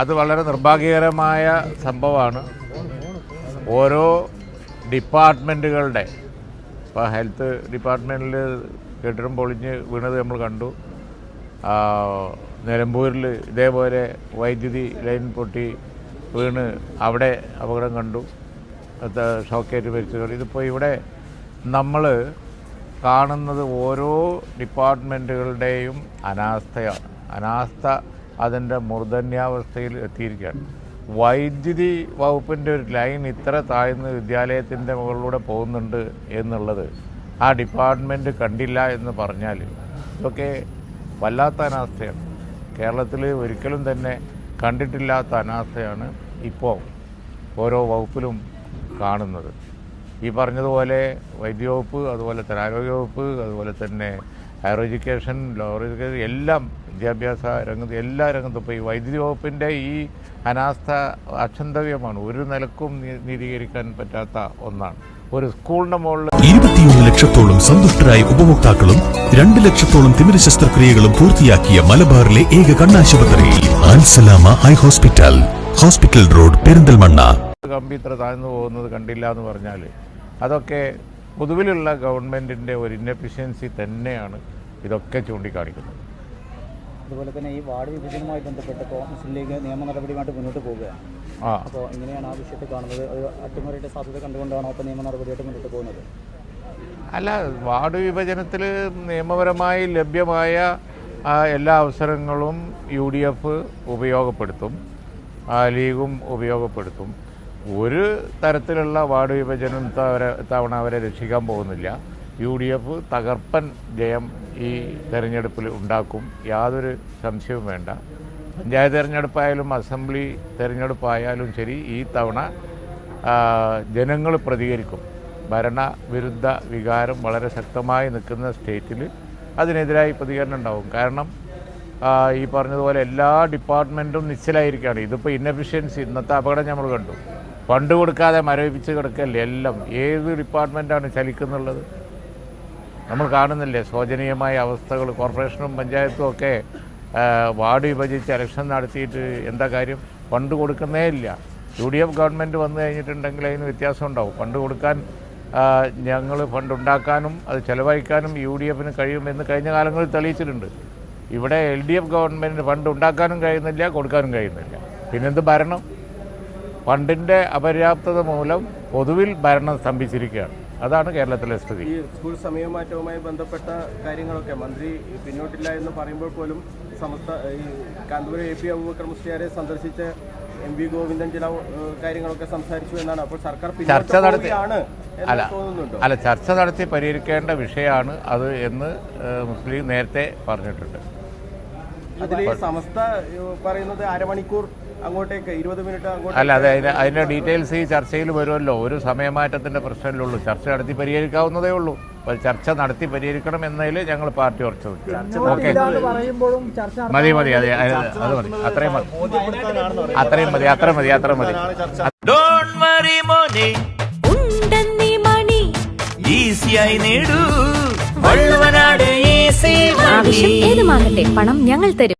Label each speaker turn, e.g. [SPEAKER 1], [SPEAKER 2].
[SPEAKER 1] അത് വളരെ നിർഭാഗ്യകരമായ സംഭവമാണ്. ഓരോ ഡിപ്പാർട്ട്മെന്റുകളുടെ ഇപ്പോൾ ഹെൽത്ത് ഡിപ്പാർട്ട്മെന്റിൽ കെട്ടിടം പൊളിഞ്ഞ് വീണത് നമ്മൾ കണ്ടു. നിലമ്പൂരിൽ ഇതേപോലെ വൈദ്യുതി ലൈൻ പൊട്ടി വീണ് അവിടെ അപകടം കണ്ടു. ഷോക്കേറ്റ് മരിച്ചു കണ്ടു. ഇതിപ്പോൾ ഇവിടെ നമ്മൾ കാണുന്നത് ഓരോ ഡിപ്പാർട്ട്മെന്റുകളുടെയും അനാസ്ഥയാണ്. അനാസ്ഥ അതിന്റെ മൂർധന്യാവസ്ഥയിൽ എത്തിയിരിക്കുകയാണ്. വൈദ്യുതി വകുപ്പിന്റെ ഒരു ലൈൻ ഇത്ര താഴ്ന്ന് വിദ്യാലയത്തിന്റെ മുകളിലൂടെ പോകുന്നുണ്ട് എന്നുള്ളത് ആ ഡിപ്പാർട്ട്മെന്റ് കണ്ടില്ല എന്ന് പറഞ്ഞാൽ ഇതൊക്കെ വല്ലാത്ത അനാസ്ഥയാണ്. കേരളത്തിൽ ഒരിക്കലും തന്നെ കണ്ടിട്ടില്ലാത്ത അനാസ്ഥയാണ് ഇപ്പോൾ ഓരോ വകുപ്പിലും കാണുന്നത്. ഈ പറഞ്ഞതുപോലെ വൈദ്യ വകുപ്പ് അതുപോലെ തന്നെ ആരോഗ്യ വകുപ്പ് അതുപോലെ തന്നെ ഹയർ എഡ്യൂക്കേഷൻ ലോവർ എഡ്യൂക്കേഷൻ എല്ലാം വിദ്യാഭ്യാസ രംഗത്ത് എല്ലാ രംഗത്തും ഇപ്പോൾ ഈ വൈദ്യുതി വകുപ്പിന്റെ ഈ അനാസ്ഥ അക്ഷന്തവ്യമാണ് ഒരു നിലക്കും നീതീകരിക്കാൻ പറ്റാത്ത ഒന്നാണ്. ഒരു സ്കൂളിന്റെ മുകളിൽ
[SPEAKER 2] ഇരുപത്തിയൊന്ന് ലക്ഷത്തോളം സന്തുഷ്ടരായ ഉപഭോക്താക്കളും രണ്ട് ലക്ഷത്തോളം തിമിര ശസ്ത്രക്രിയകളും പൂർത്തിയാക്കിയ മലബാറിലെ ഏക കണ്ണാശുപത്രി ആൻസലാമ ഹൈ ഹോസ്പിറ്റൽ ഹോസ്പിറ്റൽ റോഡ് പെരിന്തൽമണ്ണ.
[SPEAKER 1] കമ്പി ഇത്ര താഴ്ന്നു പോകുന്നത് കണ്ടില്ല എന്ന് പറഞ്ഞാൽ അതൊക്കെ പൊതുവിലുള്ള ഗവൺമെന്റിന്റെ ഒരു ഇന്നഫിഷ്യൻസി തന്നെയാണ് ഇതൊക്കെ ചൂണ്ടിക്കാണിക്കുന്നത്.
[SPEAKER 3] അതുപോലെ തന്നെ ഈ വാർഡ് വിഭജനവുമായി ബന്ധപ്പെട്ട് ഇപ്പോൾ മുസ്ലിം ലീഗ് നിയമ നടപടിയുമായിട്ട് മുന്നോട്ട് പോവുകയാണ്. അപ്പോൾ എങ്ങനെയാണ് ആ വിഷയത്തെ കാണുന്നത്. ഒരു അട്ടിമറിയുടെ സാധ്യത കണ്ടുകൊണ്ടാണോ അപ്പോൾ നിയമ നടപടിയായിട്ട് മുന്നോട്ട് പോകുന്നത്?
[SPEAKER 1] അല്ല വാർഡ് വിഭജനത്തിൽ നിയമപരമായി ലഭ്യമായ എല്ലാ അവസരങ്ങളും യു ഡി എഫ് ഉപയോഗപ്പെടുത്തും ആ, ലീഗും ഉപയോഗപ്പെടുത്തും. ഒരു തരത്തിലുള്ള വാർഡ് വിഭജനം തവണ അവരെ രക്ഷിക്കാൻ പോകുന്നില്ല. യു ഡി എഫ് തകർപ്പൻ ജയം ഈ തെരഞ്ഞെടുപ്പിൽ ഉണ്ടാക്കും. യാതൊരു സംശയവും വേണ്ട. പഞ്ചായത്ത് തെരഞ്ഞെടുപ്പായാലും അസംബ്ലി തെരഞ്ഞെടുപ്പായാലും ശരി ഈ തവണ ജനങ്ങൾ പ്രതികരിക്കും. ഭരണവിരുദ്ധ വികാരം വളരെ ശക്തമായി നിൽക്കുന്ന സ്റ്റേറ്റിൽ അതിനെതിരായി പ്രതികരണം ഉണ്ടാവും. കാരണം ഈ പറഞ്ഞതുപോലെ എല്ലാ ഡിപ്പാർട്ട്മെന്റും നിശ്ചലായിരിക്കുകയാണ്. ഇതിപ്പോൾ ഇന്നഫിഷ്യൻസി ഇന്നത്തെ അപകടം നമ്മൾ കണ്ടു. ഫണ്ട് കൊടുക്കാതെ മരവിപ്പിച്ച് കിടക്കല്ലേ എല്ലാം. ഏത് ഡിപ്പാർട്ട്മെന്റാണ് ചലിക്കുന്നുള്ളത്? നമ്മൾ കാണുന്നില്ലേ? ശോചനീയമായ അവസ്ഥകൾ കോർപ്പറേഷനും പഞ്ചായത്തും ഒക്കെ വാർഡ് വിഭജിച്ച് ഇലക്ഷൻ നടത്തിയിട്ട് എന്താ കാര്യം? ഫണ്ട് കൊടുക്കുന്നേ ഇല്ല. യു ഡി എഫ് ഗവൺമെന്റ് വന്നു കഴിഞ്ഞിട്ടുണ്ടെങ്കിൽ അതിന് വ്യത്യാസം ഉണ്ടാവും. ഫണ്ട് കൊടുക്കാൻ ഞങ്ങൾ ഫണ്ട് ഉണ്ടാക്കാനും അത് ചിലവഴിക്കാനും യു ഡി എഫിന് കഴിയുമെന്ന് കഴിഞ്ഞ കാലങ്ങളിൽ തെളിയിച്ചിട്ടുണ്ട്. ഇവിടെ L D F government fund ഉണ്ടാക്കാനും കഴിയുന്നില്ല കൊടുക്കാനും കഴിയുന്നില്ല. പിന്നെന്ത് ഭരണം? ഫണ്ടിന്റെ അപര്യാപ്തത മൂലം പൊതുവിൽ ഭരണം സ്തംഭിച്ചിരിക്കുകയാണ്. അതാണ് കേരളത്തിലെ സ്ഥിതി.
[SPEAKER 4] ഈ സ്കൂൾ സമയമാറ്റവുമായി ബന്ധപ്പെട്ട കാര്യങ്ങളൊക്കെ മന്ത്രി പിന്നോട്ടില്ല എന്ന് പറയുമ്പോൾ പോലും സമസ്ത ഈ കാന്തപുരം എ പി അബൂബക്കർ മുസ്ലിയാരെ സന്ദർശിച്ച എം വി ഗോവിന്ദൻ ചില കാര്യങ്ങളൊക്കെ സംസാരിച്ചു എന്നാണ്. അപ്പോൾ സർക്കാർ
[SPEAKER 1] ചർച്ച നടത്തി- അല്ല അല്ല ചർച്ച നടത്തി പരിഹരിക്കേണ്ട വിഷയമാണ് അത് എന്ന് മുസ്ലിം നേരത്തെ പറഞ്ഞിട്ടുണ്ട്.
[SPEAKER 4] അതിൽ സമസ്ത പറയുന്നത് അരമണിക്കൂർ അങ്ങോട്ടേക്ക് ഇരുപത് മിനിറ്റ് അങ്ങോട്ട്
[SPEAKER 1] അല്ല അതെ അതിന്റെ അതിന്റെ ഡീറ്റെയിൽസ് ഈ ചർച്ചയിൽ വരുമല്ലോ. ഒരു സമയമാറ്റത്തിന്റെ പ്രശ്നമല്ലുള്ളൂ. ചർച്ച നടത്തി പരിഹരിക്കാവുന്നതേ ഉള്ളൂ. അപ്പോൾ ചർച്ച നടത്തി പരിഹരിക്കണം എന്നതിൽ ഞങ്ങൾ പാർട്ടി ഉറച്ചു ഓക്കെ മതി മതി അതെ അത് മതി. അത്രയും മതി. അത്രയും മതി അത്ര മതി അത്ര മതി.
[SPEAKER 5] ഡോണ്ട് വറി മോനെ.
[SPEAKER 6] ഉണ്ടെന്നീ മണി.
[SPEAKER 5] ഈസിയായി നേടൂ. വള്ളുവനാട് ഈസി
[SPEAKER 6] ആവശ്യം ഏതുമാകട്ടെ പണം ഞങ്ങൾ തരും.